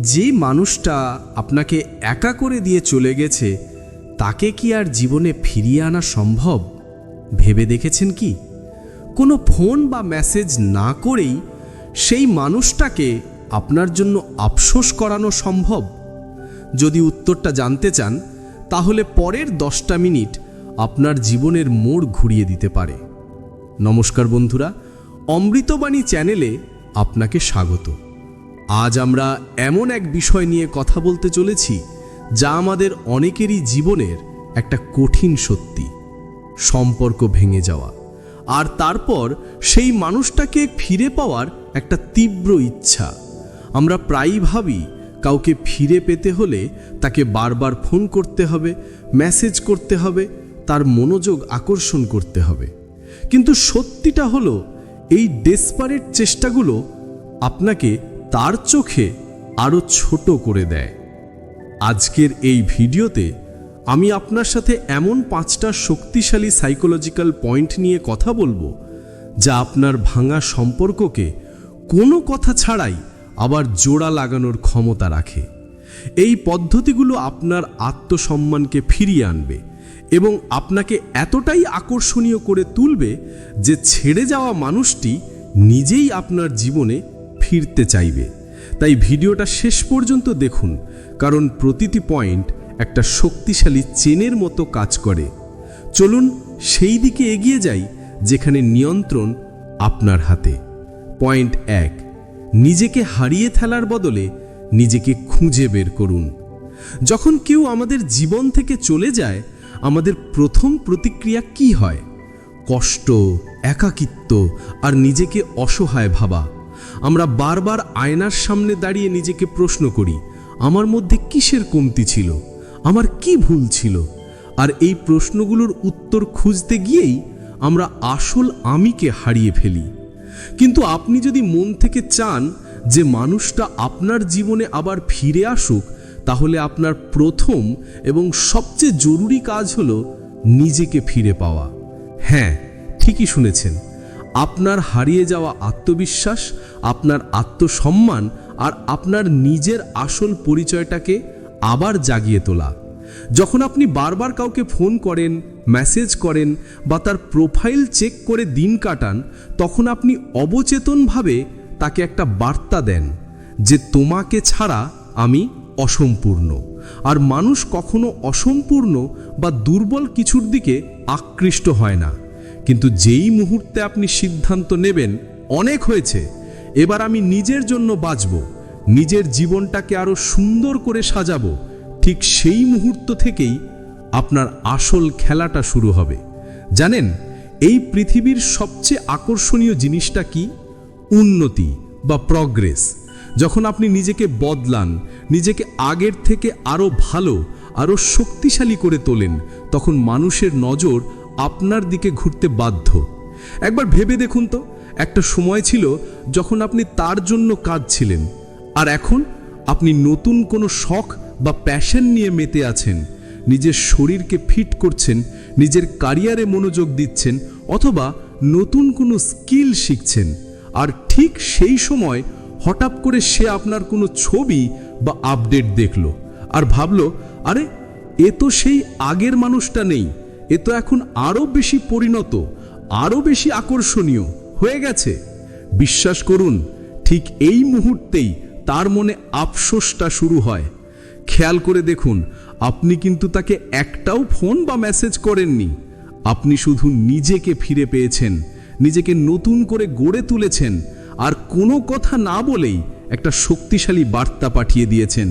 যে মানুষটা আপনাকে একা করে দিয়ে চলে গেছে, তাকে কি আর জীবনে ফিরিয়ে আনা সম্ভব? ভেবে দেখেছেন কি? কোনো ফোন বা মেসেজ না করেই সেই মানুষটাকে আপনার জন্য আফসোস করানো সম্ভব? যদি উত্তরটা জানতে চান, তাহলে পরের দশটা মিনিট আপনার জীবনের মোড় ঘুরিয়ে দিতে পারে। নমস্কার বন্ধুরা, অমৃতবাণী চ্যানেলে আপনাকে স্বাগত। আজ আমরা এমন এক বিষয় নিয়ে কথা বলতে চলেছি, যা আমাদের অনেকেরই জীবনের একটা কঠিন সত্যি, সম্পর্ক ভেঙে যাওয়া। আর তারপর সেই মানুষটাকে ফিরে পাওয়ার একটা তীব্র ইচ্ছা। আমরা প্রায়ই ভাবি, কাউকে ফিরে পেতে হলে তাকে বারবার ফোন করতে হবে, মেসেজ করতে হবে, তার মনোযোগ আকর্ষণ করতে হবে। কিন্তু সত্যিটা হলো, এই ডেসপারেট চেষ্টাগুলো আপনাকে তার চোখে আরও ছোট করে দেয়। আজকের এই ভিডিওতে আমি আপনার সাথে এমন পাঁচটা শক্তিশালী সাইকোলজিক্যাল পয়েন্ট নিয়ে কথা বলব, যা আপনার ভাঙা সম্পর্ককে কোনো কথা ছাড়াই আবার জোড়া লাগানোর ক্ষমতা রাখে। এই পদ্ধতিগুলো আপনার আত্মসম্মানকে ফিরিয়ে আনবে এবং আপনাকে এতটাই আকর্ষণীয় করে তুলবে যে ছেড়ে যাওয়া মানুষটি নিজেই আপনার জীবনে ফিরতে চাইবে। তাই ভিডিওটা শেষ পর্যন্ত দেখুন, কারণ প্রতিটি পয়েন্ট একটা শক্তিশালী চেনের মতো কাজ করে। চলুন সেই দিকে এগিয়ে যাই, যেখানে নিয়ন্ত্রণ আপনার হাতে। পয়েন্ট এক, নিজেকে হারিয়ে ফেলার বদলে নিজেকে খুঁজে বের করুন। যখন কেউ আমাদের জীবন থেকে চলে যায়, আমাদের প্রথম প্রতিক্রিয়া কি হয়? কষ্ট, একাকিত্ব আর নিজেকে অসহায় ভাবা। আমরা বারবার আয়নার সামনে দাঁড়িয়ে নিজেকে প্রশ্ন করি, আমার মধ্যে কিসের কমতি ছিল? আমার কি ভুল ছিল? আর এই প্রশ্নগুলোর উত্তর খুঁজতে গিয়েই আমরা আসল আমিকে হারিয়ে ফেলি। কিন্তু আপনি যদি মন থেকে চান যে মানুষটা আপনার জীবনে আবার ফিরে আসুক, তাহলে আপনার প্রথম এবং সবচেয়ে জরুরি কাজ হলো নিজেকে ফিরে পাওয়া। হ্যাঁ ঠিকই শুনেছেন। আপনার হারিয়ে যাওয়া আত্মবিশ্বাস, আপনার আত্মসম্মান আর আপনার নিজের আসল পরিচয়টাকে আবার জাগিয়ে তোলা। যখন আপনি বারবার কাউকে ফোন করেন, মেসেজ করেন বা তার প্রোফাইল চেক করে দিন কাটান, তখন আপনি অবচেতনভাবে তাকে একটা বার্তা দেন যে, তোমাকে ছাড়া আমি অসম্পূর্ণ। আর মানুষ কখনো অসম্পূর্ণ বা দুর্বল কিছুর দিকে আকৃষ্ট হয় না। কিন্তু যেই মুহূর্তে আপনি সিদ্ধান্ত নেবেন, অনেক হয়েছে। এবার আমি নিজের জন্য বাঁচব, নিজের জীবনটাকে আরও সুন্দর করে সাজাবো। ঠিক সেই মুহূর্ত থেকেই আপনার আসল খেলাটা শুরু হবে। জানেন, এই পৃথিবীর সবচেয়ে আকর্ষণীয় জিনিসটা কি? উন্নতি বা প্রগ্রেস যখন আপনি নিজেকে বদলান, নিজেকে আগের থেকে আরও ভালো আরও শক্তিশালী করে তোলেন, তখন মানুষের নজর আপনার দিকে ঘুরতে বাধ্য। একবার ভেবে দেখুন তো, একটা সময় ছিল যখন আপনি তার জন্য কাজ ছিলেন আর এখন আপনি নতুন কোনো শখ বা প্যাশন নিয়ে মেতে আছেন, নিজের শরীরকে ফিট করছেন, নিজের কারিয়ারে মনোযোগ দিচ্ছেন, অথবা নতুন কোনো স্কিল শিখছেন, আর ঠিক সেই সময় হঠাৎ করে সে আপনার কোনো ছবি বা আপডেট দেখল, আর ভাবলো, আরে, এ তো সেই আগের মানুষটা নেই। এ তো এখন আরও বেশি পরিণত আরও বেশি আকর্ষণীয় হয়ে গেছে। বিশ্বাস করুন, ঠিক এই মুহূর্তেই তার মনে আফসোসটা শুরু হয়। খেয়াল করে দেখুন, আপনি কিন্তু তাকে একটাও ফোন বা মেসেজ করেননি। আপনি শুধু নিজেকে ফিরে পেয়েছেন, নিজেকে নতুন করে গড়ে তুলেছেন, আর কোনো কথা না বলেই একটা শক্তিশালী বার্তা পাঠিয়ে দিয়েছেন।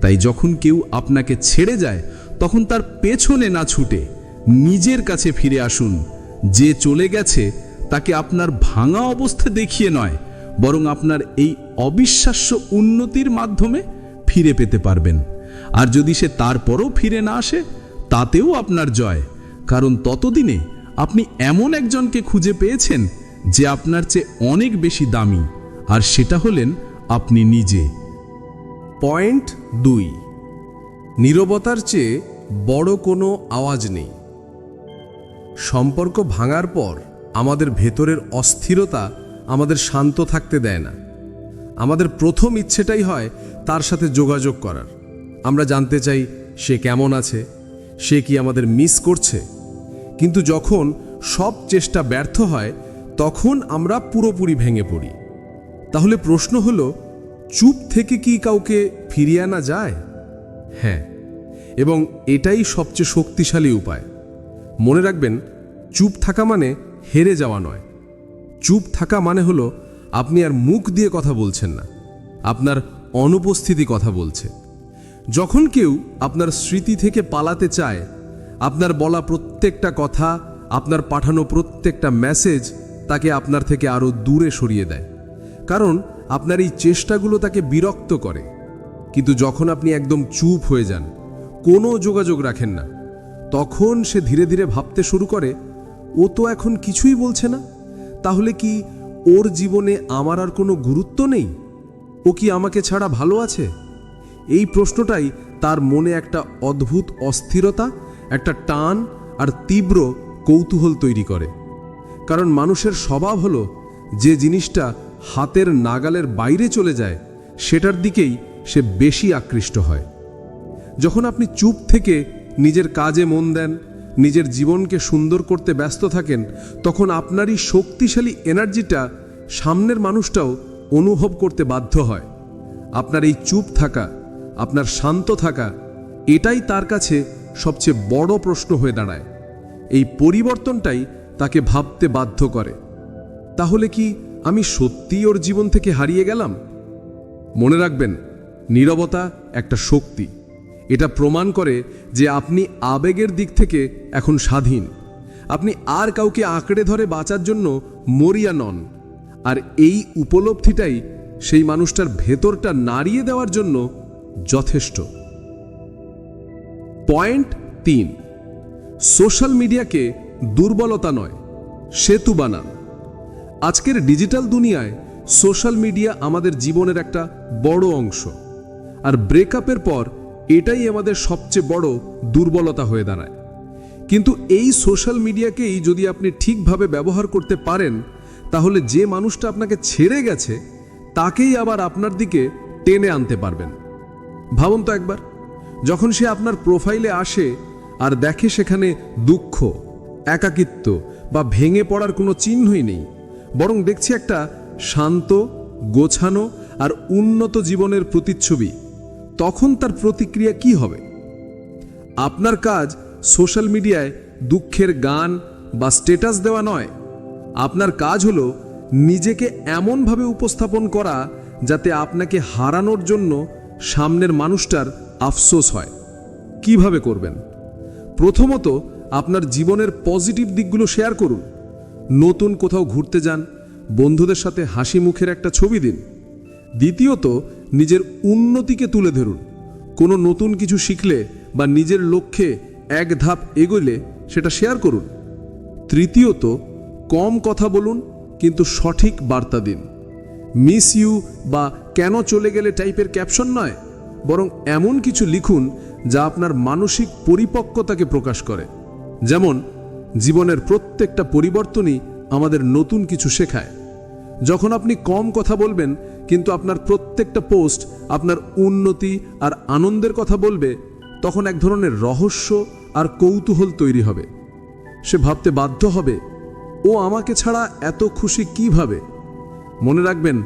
তাই যখন কেউ আপনাকে ছেড়ে যায়, তখন তার পেছনে না ছুটে। নিজের কাছে ফিরে আসুন। যে চলে গেছে, তাকে আপনার ভাঙা অবস্থা দেখিয়ে নয়, বরং আপনার এই অবিশ্বাস্য উন্নতির মাধ্যমে ফিরে পেতে পারবেন। আর যদি সে তারপরও ফিরে না আসে, তাতেও আপনার জয়। কারণ ততদিনে আপনি এমন একজনকে খুঁজে পেয়েছেন, যে আপনার চেয়ে অনেক বেশি দামি, আর সেটা হলেন আপনি নিজে। পয়েন্ট দুই। নীরবতার চেয়ে বড় কোনো আওয়াজ নেই। সম্পর্ক ভাঙার পর আমাদের ভেতরের অস্থিরতা আমাদের শান্ত থাকতে দেয় না। আমাদের প্রথম ইচ্ছেটাই হয় তার সাথে যোগাযোগ করার। আমরা জানতে চাই, সে কেমন আছে? সে কি আমাদের মিস করছে? কিন্তু যখন সব চেষ্টা ব্যর্থ হয়, তখন আমরা পুরোপুরি ভেঙে পড়ি। তাহলে প্রশ্ন হলো, চুপ থেকে কি কাউকে ফিরিয়ে আনা যায়? হ্যাঁ এবং এটাই সবচেয়ে শক্তিশালী উপায়। মনে রাখবেন, চুপ থাকা মানে হেরে যাওয়া নয়। চুপ থাকা মানে হলো, আপনি আর মুখ দিয়ে কথা বলছেন না। আপনার অনুপস্থিতি কথা বলছে। যখন কেউ আপনার স্মৃতি থেকে পালাতে চায়, আপনার বলা প্রত্যেকটা কথা, আপনার পাঠানো প্রত্যেকটা মেসেজ তাকে আপনার থেকে আরও দূরে সরিয়ে দেয়। কারণ, আপনার এই চেষ্টাগুলো তাকে বিরক্ত করে। কিন্তু যখন আপনি একদম চুপ হয়ে যান, কোনো যোগাযোগ রাখেন না। তখন সে ধীরে ধীরে ভাবতে শুরু করে, ও তো এখন কিছুই বলছে না? তাহলে কি ওর জীবনে আমার আর কোনো গুরুত্ব নেই? ও কি আমাকে ছাড়া ভালো আছে? এই প্রশ্নটাই তার মনে একটা অদ্ভুত অস্থিরতা, একটা টান আর তীব্র কৌতূহল তৈরি করে। কারণ মানুষের স্বভাব হলো, যে জিনিসটা হাতের নাগালের বাইরে চলে যায়, সেটার দিকেই সে বেশি আকৃষ্ট হয়। যখন আপনি চুপ থেকে নিজের কাজে মন দেন, নিজের জীবনকে সুন্দর করতে ব্যস্ত থাকেন, তখন আপনারই শক্তিশালী এনার্জিটা সামনের মানুষটাও অনুভব করতে বাধ্য হয়। আপনার এই চুপ থাকা, আপনার শান্ত থাকা, এটাই তার কাছে সবচেয়ে বড় প্রশ্ন হয়ে দাঁড়ায়। এই পরিবর্তনটাই তাকে ভাবতে বাধ্য করে। তাহলে কি আমি সত্যিই ওর জীবন থেকে হারিয়ে গেলাম? মনে রাখবেন, নীরবতা একটা শক্তি। এটা প্রমাণ করে যে আপনি আবেগের দিক থেকে এখন স্বাধীন। আপনি আর কাউকে আঁকড়ে ধরে বাঁচার জন্য মরিয়া নন। আর এই উপলব্ধিটাই সেই মানুষটার ভেতরটা নাড়িয়ে দেওয়ার জন্য যথেষ্ট। পয়েন্ট তিন। সোশ্যাল মিডিয়াকে দুর্বলতা নয়, সেতু বানান। আজকের ডিজিটাল দুনিয়ায় সোশ্যাল মিডিয়া আমাদের জীবনের একটা বড় অংশ। আর ব্রেকআপের পর এটাই আমাদের সবচেয়ে বড় দুর্বলতা হয়ে দাঁড়ায়। কিন্তু এই সোশ্যাল মিডিয়াকেই যদি আপনি ঠিকভাবে ব্যবহার করতে পারেন, তাহলে যে মানুষটা আপনাকে ছেড়ে গেছে, তাকেই আবার আপনার দিকে টেনে আনতে পারবেন। ভাবুন তো একবার, যখন সে আপনার প্রোফাইলে আসে আর দেখে সেখানে দুঃখ, একাকিত্ব বা ভেঙে পড়ার কোনো চিহ্নই নেই, বরং দেখছি একটা শান্ত, গোছানো আর উন্নত জীবনের প্রতিচ্ছবি। তখন তার প্রতিক্রিয়া কি হবে? আপনার কাজ সোশ্যাল মিডিয়ায় দুঃখের গান বা স্টেটাস দেওয়া নয়। আপনার কাজ হলো নিজেকে এমনভাবে উপস্থাপন করা যাতে আপনাকে হারানোর জন্য সামনের মানুষটার আফসোস হয়। কীভাবে করবেন? প্রথমত আপনার জীবনের পজিটিভ দিকগুলো শেয়ার করুন। নতুন কোথাও ঘুরতে যান, বন্ধুদের সাথে হাসি মুখের একটা ছবি দিন। দ্বিতীয়ত, নিজের উন্নতিকে তুলে ধরুন। কোনো নতুন কিছু শিখলে বা নিজের লক্ষ্যে এক ধাপ এগোলে সেটা শেয়ার করুন। তৃতীয়ত, কম কথা বলুন, কিন্তু সঠিক বার্তা দিন। মিস ইউ বা কেন চলে গেলে টাইপের ক্যাপশন নয়, বরং এমন কিছু লিখুন যা আপনার মানসিক পরিপক্কতাকে প্রকাশ করে। যেমন, জীবনের প্রত্যেকটা পরিবর্তনই আমাদের নতুন কিছু শেখায়। যখন আপনি কম কথা বলবেন কিন্তু আপনার প্রত্যেকটা পোস্ট আপনার উন্নতি আর আনন্দের কথা বলবে, তখন এক ধরনের রহস্য আর কৌতূহল তৈরি হবে। সে ভাবতে বাধ্য হবে, ও আমাকে ছাড়া এত খুশি কীভাবে? মনে রাখবেন,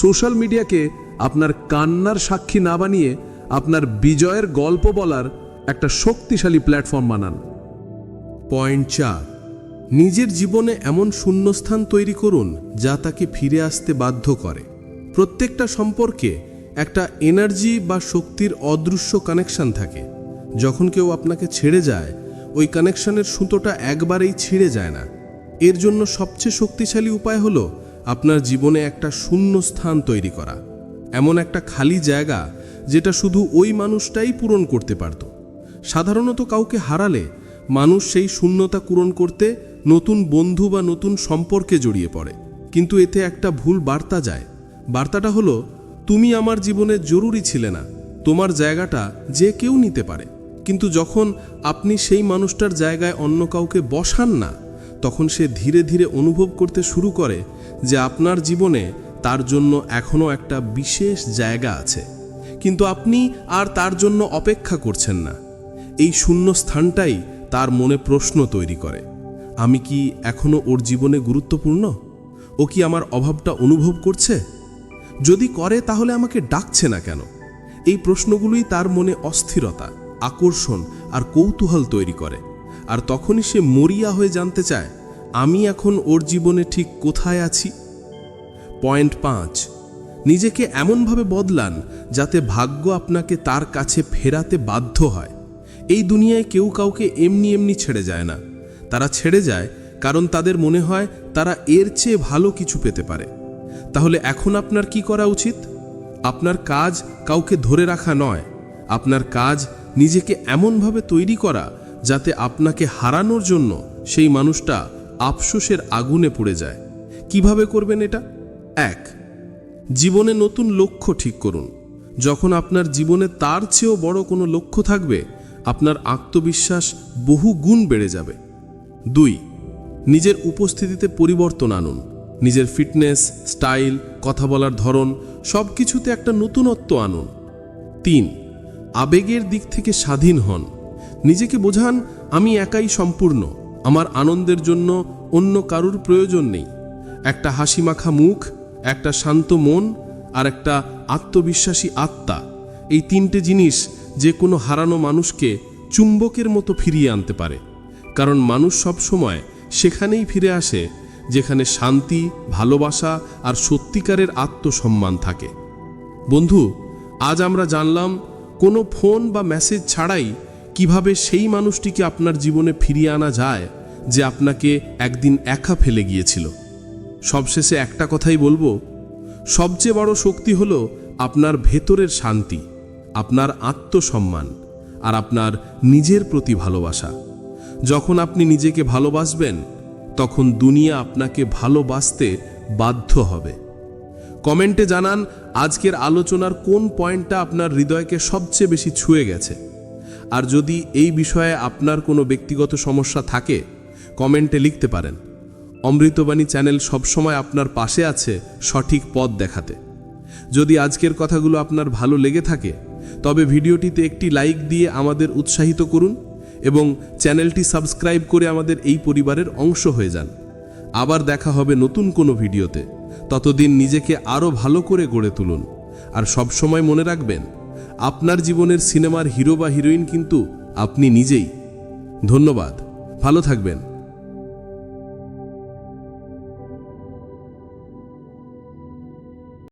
সোশ্যাল মিডিয়াকে আপনার কান্নার সাক্ষী না বানিয়ে আপনার বিজয়ের গল্প বলার একটা শক্তিশালী প্ল্যাটফর্ম বানান। পয়েন্ট চার, নিজের জীবনে এমন শূন্যস্থান তৈরি করুন যা তাকে ফিরে আসতে বাধ্য করে। প্রত্যেকটা সম্পর্কে একটা এনার্জি বা শক্তির অদৃশ্য কানেকশন থাকে। যখন কেউ আপনাকে ছেড়ে যায়, ওই কানেকশনের সুতোটা একবারেই ছিঁড়ে যায় না। এর জন্য সবচেয়ে শক্তিশালী উপায় হলো আপনার জীবনে একটা শূন্য স্থান তৈরি করা। এমন একটা খালি জায়গা যেটা শুধু ওই মানুষটাই পূরণ করতে পারত। সাধারণত কাউকে হারালে মানুষ সেই শূন্যতা পূরণ করতে নতুন বন্ধু বা নতুন সম্পর্কে জড়িয়ে পড়ে। কিন্তু এতে একটা ভুল বার্তা যায়। বার্তাটা হলো, তুমি আমার জীবনে জরুরি ছিলে না। তোমার জায়গাটা যে কেউ নিতে পারে। কিন্তু যখন আপনি সেই মানুষটার জায়গায় অন্য কাউকে বসান না, তখন সে ধীরে ধীরে অনুভব করতে শুরু করে যে আপনার জীবনে তার জন্য এখনও একটা বিশেষ জায়গা আছে। কিন্তু আপনি আর তার জন্য অপেক্ষা করছেন না। এই শূন্য স্থানটাই তার মনে প্রশ্ন তৈরি করে। আমি কি এখনও ওর জীবনে গুরুত্বপূর্ণ? ও কি আমার অভাবটা অনুভব করছে? যদি করে, তাহলে আমাকে ডাকছে না কেন? এই প্রশ্নগুলোই তার মনে অস্থিরতা, আকর্ষণ আর কৌতূহল তৈরি করে। আর তখনই সে মরিয়া হয়ে জানতে চায়, আমি এখন ওর জীবনে ঠিক কোথায় আছি? পয়েন্ট পাঁচ, নিজেকে এমনভাবে বদলান যাতে ভাগ্য আপনাকে তার কাছে ফেরাতে বাধ্য হয়। এই দুনিয়ায় কেউ কাউকে এমনি এমনি ছেড়ে যায় না। তারা ছেড়ে যায় কারণ তাদের মনে হয় তারা এর চেয়ে ভালো কিছু পেতে পারে। তাহলে এখন আপনার কি করা উচিত? আপনার কাজ কাউকে ধরে রাখা নয়। আপনার কাজ নিজেকে এমনভাবে তৈরি করা যাতে আপনাকে হারানোর জন্য সেই মানুষটা আফসোসের আগুনে পড়ে যায়। কীভাবে করবেন এটা? এক, জীবনে নতুন লক্ষ্য ঠিক করুন। যখন আপনার জীবনে তার চেয়েও বড় কোনো লক্ষ্য থাকবে, আপনার আত্মবিশ্বাস বহু গুণ বেড়ে যাবে। দুই, নিজের উপস্থিতিতে পরিবর্তন আনুন। নিজের ফিটনেস স্টাইল কথা বলার ধরন সব কিছুতে একটা নতুনত্ব আনুন। তিন, আবেগের দিক থেকে স্বাধীন হন। নিজেকে বোঝান, আমি একাই সম্পূর্ণ। আমার আনন্দের জন্য অন্য কারুর প্রয়োজন নেই। একটা হাসি মাখা মুখ একটা শান্ত মন, আর একটা আত্মবিশ্বাসী আত্মা। এই তিনটে জিনিস যে কোনো হারানো মানুষকে চুম্বকের মতো ফিরিয়ে আনতে পারে। কারণ মানুষ সব সময় সেখানেই ফিরে আসে যেখানে শান্তি, ভালোবাসা আর সত্যিকারের আত্মসম্মান থাকে। বন্ধু, আজ আমরা জানলাম, কোনো ফোন বা মেসেজ ছাড়াই কীভাবে সেই মানুষটিকে আপনার জীবনে ফিরিয়ে আনা যায় যে আপনাকে একদিন একা ফেলে গিয়েছিল। সবশেষে একটা কথাই বলব, সবচেয়ে বড় শক্তি হলো আপনার ভেতরের শান্তি, আপনার আত্মসম্মান আর আপনার নিজের প্রতি ভালোবাসা। যখন আপনি নিজেকে ভালোবাসবেন তখন দুনিয়া আপনাকে ভালোবাসতে বাধ্য হবে। কমেন্টে জানান, আজকের আলোচনার কোন পয়েন্টটা আপনার হৃদয়কে সবচেয়ে বেশি ছুঁয়ে গেছে? আর যদি এই বিষয়ে আপনার কোনো ব্যক্তিগত সমস্যা থাকে, কমেন্টে লিখতে পারেন। অমৃতবাণী চ্যানেল সবসময় আপনার পাশে আছে সঠিক পথ দেখাতে। যদি আজকের কথাগুলো আপনার ভালো লেগে থাকে, তবে ভিডিওটিতে একটি লাইক দিয়ে আমাদের উৎসাহিত করুন। এবং চ্যানেলটি সাবস্ক্রাইব করে আমাদের এই পরিবারের অংশ হয়ে যান। আবার দেখা হবে নতুন কোনো ভিডিওতে। ততদিন নিজেকে আরও ভালো করে গড়ে তুলুন। আর সবসময় মনে রাখবেন, আপনার জীবনের সিনেমার হিরো বা হিরোইন কিন্তু আপনি নিজেই। ধন্যবাদ। ভালো থাকবেন।